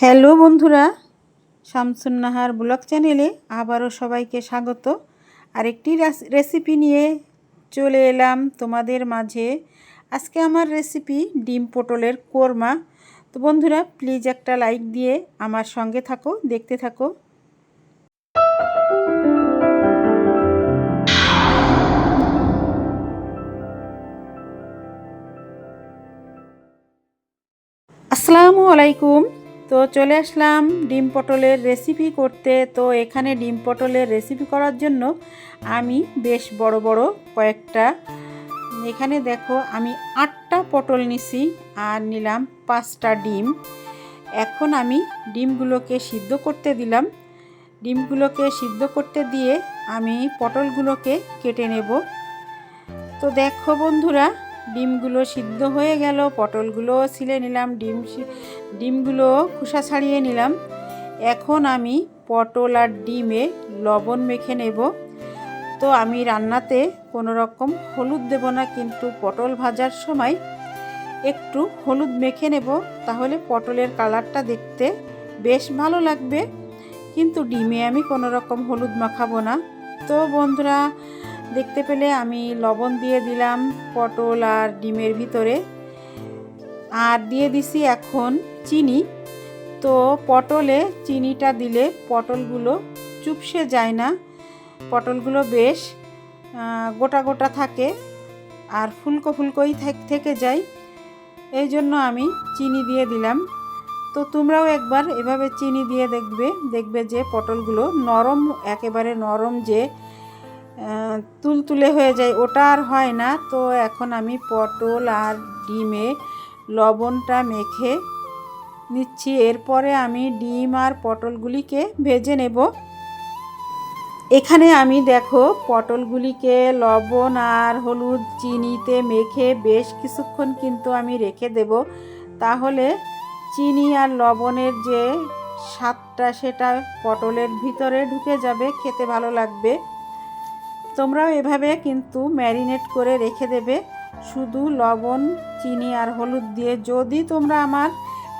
Hello বন্ধুরা, Shamsunnahar blog চ্যানেলে আবারও সবাইকে স্বাগত। আরেকটি রাস- রেসিপি নিয়ে চলে এলাম তোমাদের মাঝে। আজকে আমার রেসিপি ডিম পটলের কোরমা। তো বন্ধুরা, প্লিজ একটা লাইক দিয়ে আমার সঙ্গে থাকো, দেখতে থাকো। আসসালামু আলাইকুম। তো চলে আসলাম ডিম পটলের রেসিপি করতে। তো এখানে ডিম পটলের রেসিপি করার জন্য আমি বেশ বড় বড় কয়েকটা, এখানে দেখো আমি আটটা পটল নিছি আর নিলাম পাঁচটা ডিম। এখন আমি ডিমগুলোকে সিদ্ধ করতে দিলাম। ডিমগুলোকে সিদ্ধ করতে দিয়ে আমি পটলগুলোকে কেটে নেব। তো দেখো বন্ধুরা ডিমগুলো সিদ্ধ হয়ে গেল, পটলগুলো ছিলে নিলাম, ডিম ডিমগুলো খোসা ছাড়িয়ে নিলাম। এখন আমি পটল আর ডিমে লবণ মেখে নেব। তো আমি রান্নাতে কোনো রকম হলুদ দেব না, কিন্তু পটল ভাজার সময় একটু হলুদ মেখে নেব, তাহলে পটলের কালারটা দেখতে বেশ ভালো লাগবে। কিন্তু ডিমে আমি কোনো রকম হলুদ মাখাবো না। তো বন্ধুরা দেখতে পেলে আমি লবণ দিয়ে দিলাম পটল আর ডিমের ভিতরে। আর দিয়ে দিছি এখন চিনি। তো পটলে চিনিটা দিলে পটলগুলো চুপসে যায় না। পটলগুলো বেশ গোটা গোটা থাকে আর ফুলকো ফুলকোই থাক- যায়। এই জন্য আমি চিনি দিয়ে দিলাম। তো তোমরাও একবার এভাবে চিনি দিয়ে দেখবে দেখবে যে পটলগুলো নরম, একেবারে নরম যে তুলতুলে হয়ে যায়। ওটা আর হয় না। তো এখন আমি পটল আর ডিমে লবণটা মেখে নিচ্ছি। এরপরে আমি ডিম আর পটলগুলিকে ভেজে নেব। এখানে আমি দেখো পটলগুলিকে লবণ আর হলুদ চিনিতে মেখে বেশ কিছুক্ষণ কিন্তু আমি রেখে দেব। তাহলে চিনি আর লবণের যে স্বাদটা সেটা পটলের ভিতরে ঢুকে যাবে। খেতে ভালো লাগবে। তোমরাও এভাবে কিন্তু ম্যারিনেট করে রেখে দেবে। শুধু লবণ, চিনি আর হলুদ দিয়ে। যদি তোমরা আমার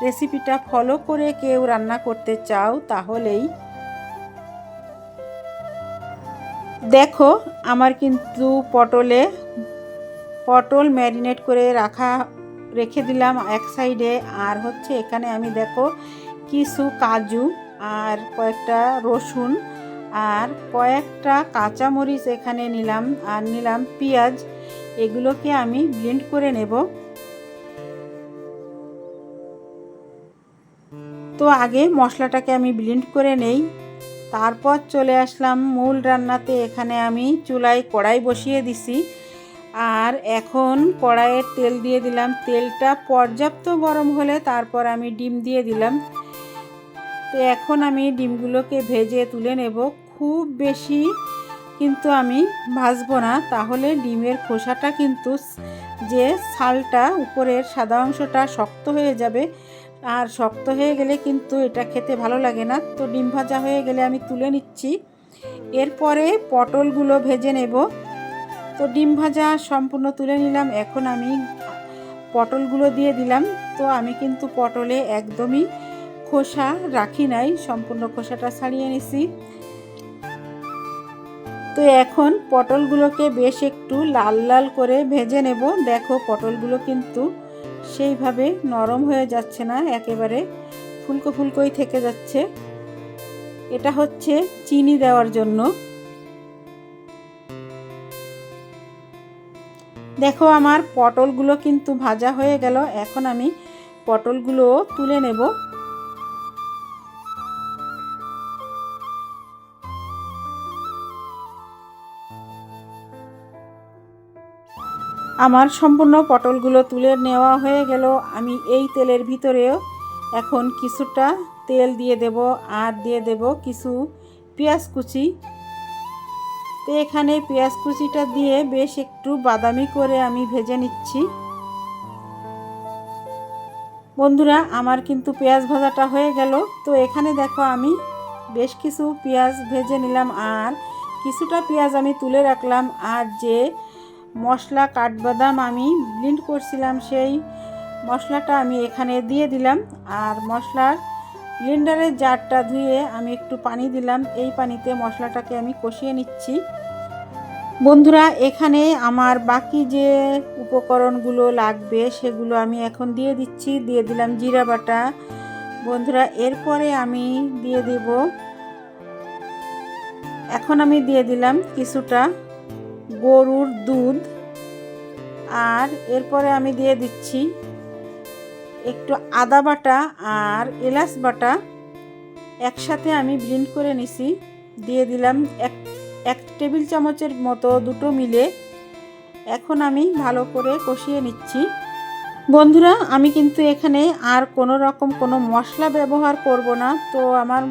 রেসিপিটা ফলো করে কেউ রান্না করতে চাও, তাহলেই। দেখো, আমার কিন্তু পটলে পটল ম্যারিনেট করে রাখা, রেখে দিলাম এক সাইডে। আর হচ্ছে এখানে আমি দেখো, কিছু কাজু আর কয়েকটা রসুন। আর কয়েকটা কাঁচামরিচ এখানে নিলাম আর নিলাম পেঁয়াজ। এগুলোকে আমি ব্লেন্ড করে নেব। তো আগে মশলাটাকে আমি ব্লেন্ড করে নেই। তারপর চলে আসলাম মূল রান্নাতে। এখানে আমি চুলায় কড়াই বসিয়ে দিছি। আর এখন কড়াইয়ের তেল দিয়ে দিলাম। তেলটা পর্যাপ্ত গরম হলে তারপর আমি ডিম দিয়ে দিলাম। তো এখন আমি ডিমগুলোকে ভেজে তুলে নেব খুব বেশি কিন্তু আমি ভাজবো না। তাহলে ডিমের খোসাটা কিন্তু যে ছালটা উপরের সাদা অংশটা শক্ত হয়ে যাবে। আর শক্ত হয়ে গেলে কিন্তু এটা খেতে ভালো লাগে না। তো ডিম ভাজা হয়ে গেলে আমি তুলে নিচ্ছি। এরপরে পটলগুলো ভেজে নেব। তো ডিম ভাজা সম্পূর্ণ তুলে নিলাম। এখন আমি পটলগুলো দিয়ে দিলাম। তো আমি কিন্তু পটলে একদমই খোসা রাখি নাই, সম্পূর্ণ খোসাটা ছাড়িয়ে নিছি। তো এখন পটলগুলোকে বেশ একটু লাল লাল করে ভেজে নেব। দেখো, পটলগুলো কিন্তু সেইভাবে নরম হয়ে যাচ্ছে না, একেবারে ফুলকো ফুলকোই থেকে যাচ্ছে। এটা হচ্ছে চিনি দেওয়ার জন্য। দেখো, আমার পটলগুলো কিন্তু ভাজা হয়ে গেল। এখন আমি পটলগুলো তুলে নেব। আমার সম্পূর্ণ পটলগুলো তুলে নেওয়া হয়ে গেল। আমি এই তেলের ভিতরেও এখন কিছুটা তেল দিয়ে দেব, আর দিয়ে দেব কিছু পেঁয়াজ কুচি। তো এখানে পেঁয়াজ কুচিটা দিয়ে বেশ একটু বাদামি করে আমি ভেজে নিচ্ছি। বন্ধুরা, আমার কিন্তু পেঁয়াজ ভাজাটা হয়ে গেল। তো এখানে দেখো আমি বেশ কিছু পেঁয়াজ ভেজে নিলাম, আর কিছুটা পেঁয়াজ আমি তুলে রাখলাম। আর যে মশলা, কাঠবাদাম আমি ব্লিন্ড করছিলাম সেই মশলাটা আমি এখানে দিয়ে দিলাম। আর মশলার ব্লেন্ডারের জারটা ধুয়ে আমি একটু পানি দিলাম। এই পানিতে মশলাটাকে আমি কষিয়ে নিচ্ছি। বন্ধুরা, এখানে আমার বাকি যে উপকরণগুলো লাগবে সেগুলো আমি এখন দিয়ে দিচ্ছি। দিয়ে দিলাম জিরা বাটা। বন্ধুরা, এরপরে আমি দিয়ে দেব। এখন আমি দিয়ে দিলাম কিছুটা গরুর দুধ। আর এরপরে আমি দিয়ে দিচ্ছি একটু আদা বাটা আর এলাচ বাটা। একসাথে আমি ব্লিন্ড করে নিছি। দিয়ে দিলাম এক এক টেবিল চামচের মতো দুটো মিলে। এখন আমি ভালো করে কষিয়ে নিচ্ছি। বন্ধুরা, আমি কিন্তু এখানে আর কোনো রকম কোনো মশলা ব্যবহার করব না। তো আমার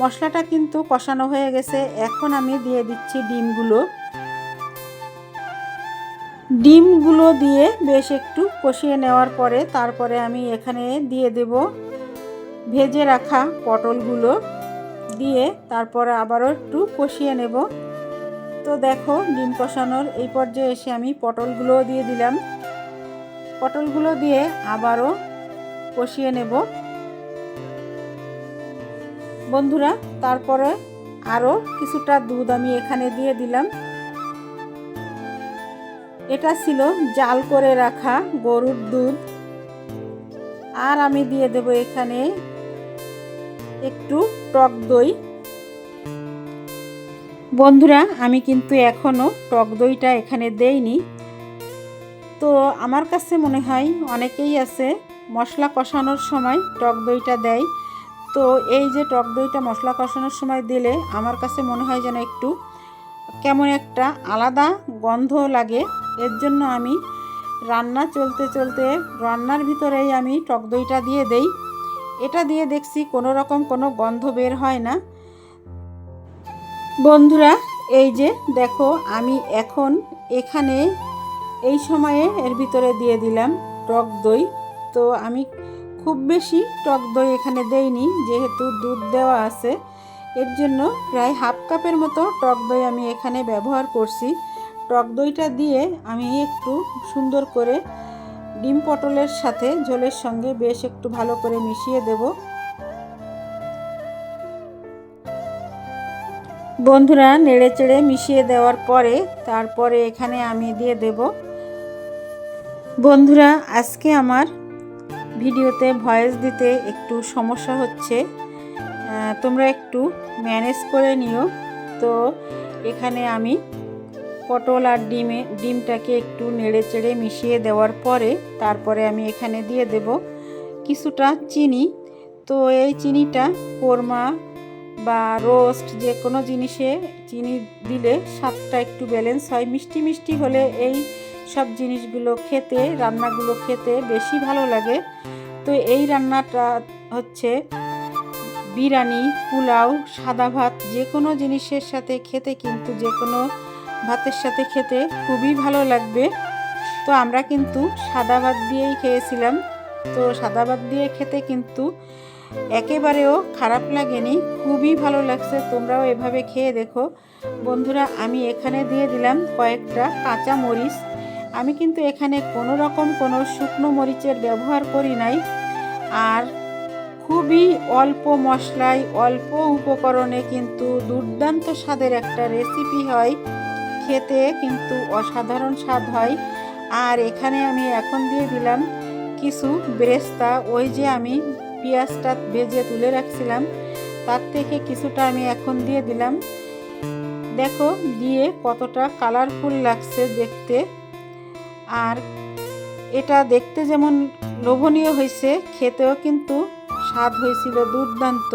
মশলাটা কিন্তু কষানো হয়ে গেছে। এখন আমি দিয়ে দিচ্ছি ডিমগুলো। ডিমগুলো দিয়ে বেশ একটু কষিয়ে নেওয়ার পরে তারপরে আমি এখানে দিয়ে দেব ভেজে রাখা পটলগুলো দিয়ে তারপরে আবারও একটু কষিয়ে নেব। তো দেখো ডিম কষানোর এই পর্যায়ে এসে আমি পটলগুলো দিয়ে দিলাম। পটলগুলো দিয়ে আবারও কষিয়ে নেব। বন্ধুরা, তারপরে আরও কিছুটা দুধ আমি এখানে দিয়ে দিলাম। এটা ছিল জাল করে রাখা গরুর দুধ। আর আমি দিয়ে দেব এখানে একটু টক দই। বন্ধুরা, আমি কিন্তু এখনও টক দইটা এখানে দেইনি। তো আমার কাছে মনে হয় অনেকেই আছে মশলা কষানোর সময় টক দইটা দেয়। তো এই যে টক দইটা মশলা কষানোর সময় দিলে আমার কাছে মনে হয় যেন একটু কেমন একটা আলাদা গন্ধ লাগে। এর জন্য আমি রান্না চলতে চলতে রান্নার ভিতরেই আমি টক দইটা দিয়ে দেই। এটা দিয়ে দেখছি কোনো রকম কোনো গন্ধ বের হয় না। বন্ধুরা, এই যে দেখো, আমি এখন এখানে এই সময়ে এর ভিতরে দিয়ে দিলাম টক দই। তো আমি খুব বেশি টক দই এখানে দেইনি, যেহেতু দুধ দেওয়া আছে। এর জন্য প্রায় হাফ কাপের মতো টক দই আমি এখানে ব্যবহার করছি। টক দইটা দিয়ে আমি একটু সুন্দর করে ডিম পটলের সাথে ঝোলের সঙ্গে বেশ একটু ভালো করে মিশিয়ে দেব। বন্ধুরা নেড়ে চেড়ে মিশিয়ে দেওয়ার পরে তারপরে এখানে আমি দিয়ে দেব। বন্ধুরা, আজকে আমার ভিডিওতে ভয়েস দিতে একটু সমস্যা হচ্ছে। তোমরা একটু ম্যানেজ করে নিও। তো এখানে আমি পটল আর ডিমে, ডিমটাকে একটু নেড়ে চেড়ে মিশিয়ে দেওয়ার পরে তারপরে আমি এখানে দিয়ে দেব কিছুটা চিনি। তো এই চিনিটা কোরমা বা রোস্ট যে কোনো জিনিসে চিনি দিলে স্বাদটা একটু ব্যালেন্স হয়। মিষ্টি মিষ্টি হলে এই সব জিনিসগুলো খেতে, রান্নাগুলো খেতে বেশি ভালো লাগে। তো এই রান্নাটা হচ্ছে বিরিয়ানি, পোলাও, সাদা ভাত যে কোনো জিনিসের সাথে খেতে কিন্তু যে কোনো ভাতের সাথে খেতে খুবই ভালো লাগবে। তো আমরা কিন্তু সাদা ভাত দিয়েই খেয়েছিলাম। তো সাদা ভাত দিয়ে খেতে কিন্তু একেবারেও খারাপ লাগেনি, খুবই ভালো লাগছে। তোমরাও এভাবে খেয়ে দেখো। বন্ধুরা, আমি এখানে দিয়ে দিলাম কয়েকটা কাঁচা মরিচ। আমি কিন্তু এখানে কোনো রকম কোনো শুকনো মরিচের ব্যবহার করি নাই। আর খুবই অল্প মশলায়, অল্প উপকরণে কিন্তু দুর্দান্ত স্বাদের একটা রেসিপি হয়। খেতে কিন্তু অসাধারণ স্বাদ হয়। আর এখানে আমি এখন দিয়ে দিলাম কিছু ব্রেস্তা। ওই যে আমি পেঁয়াজটা ভেজে তুলে রাখছিলাম, তার থেকে কিছুটা আমি এখন দিয়ে দিলাম। দেখো দিয়ে কতটা কালারফুল লাগছে দেখতে। আর এটা দেখতে যেমন লোভনীয় হয়েছে, খেতেও কিন্তু স্বাদ হয়েছিল দুর্দান্ত।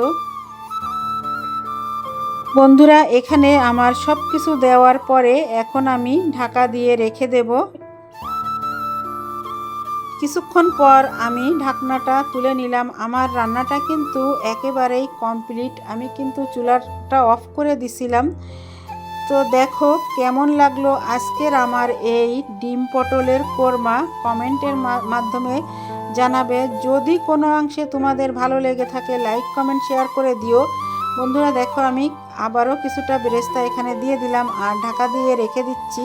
বন্ধুরা, এখানে আমার সব কিছু দেওয়ার পরে এখন আমি ঢাকা দিয়ে রেখে দেব। কিছুক্ষণ পর আমি ঢাকনাটা তুলে নিলাম। আমার রান্নাটা কিন্তু একেবারেই কমপ্লিট। আমি কিন্তু চুলাটা অফ করে দিছিলাম। তো দেখো কেমন লাগল আজকের আমার এই ডিম পটলের কোরমা। কমেন্টের মাধ্যমে জানাবে। যদি কোনো অংশে তোমাদের ভালো লেগে থাকে, লাইক, কমেন্ট, শেয়ার করে দিও। বন্ধুরা দেখো, আমি আবারও কিছুটা বেরেস্তা এখানে দিয়ে দিলাম আর ঢাকা দিয়ে রেখে দিচ্ছি।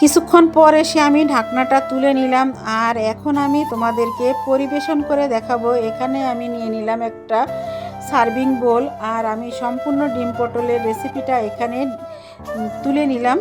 কিছুক্ষণ পর এসে আমি ঢাকনাটা তুলে নিলাম আর এখন আমি তোমাদেরকে পরিবেশন করে দেখাবো। এখানে আমি নিয়ে নিলাম একটা সার্ভিং বোল আর আমি সম্পূর্ণ ডিম পটলের রেসিপিটা এখানে তুলে নিলাম।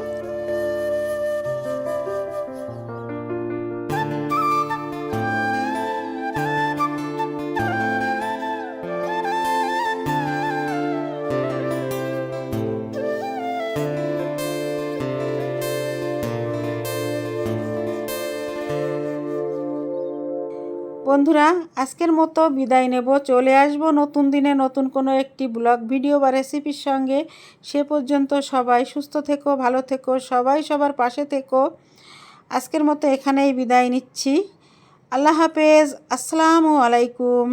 বন্ধুরা, আজকের মতো বিদায় নেব। চলে আসব নতুন দিনে নতুন কোনো একটি ব্লগ ভিডিও বা রেসিপির সঙ্গে। সে পর্যন্ত সবাই সুস্থ থেকো, ভালো থেকো, সবাই সবার পাশে থেকো। আজকের মতো এখানেই বিদায় নিচ্ছি। আল্লাহ হাফেজ। আসসালামু আলাইকুম।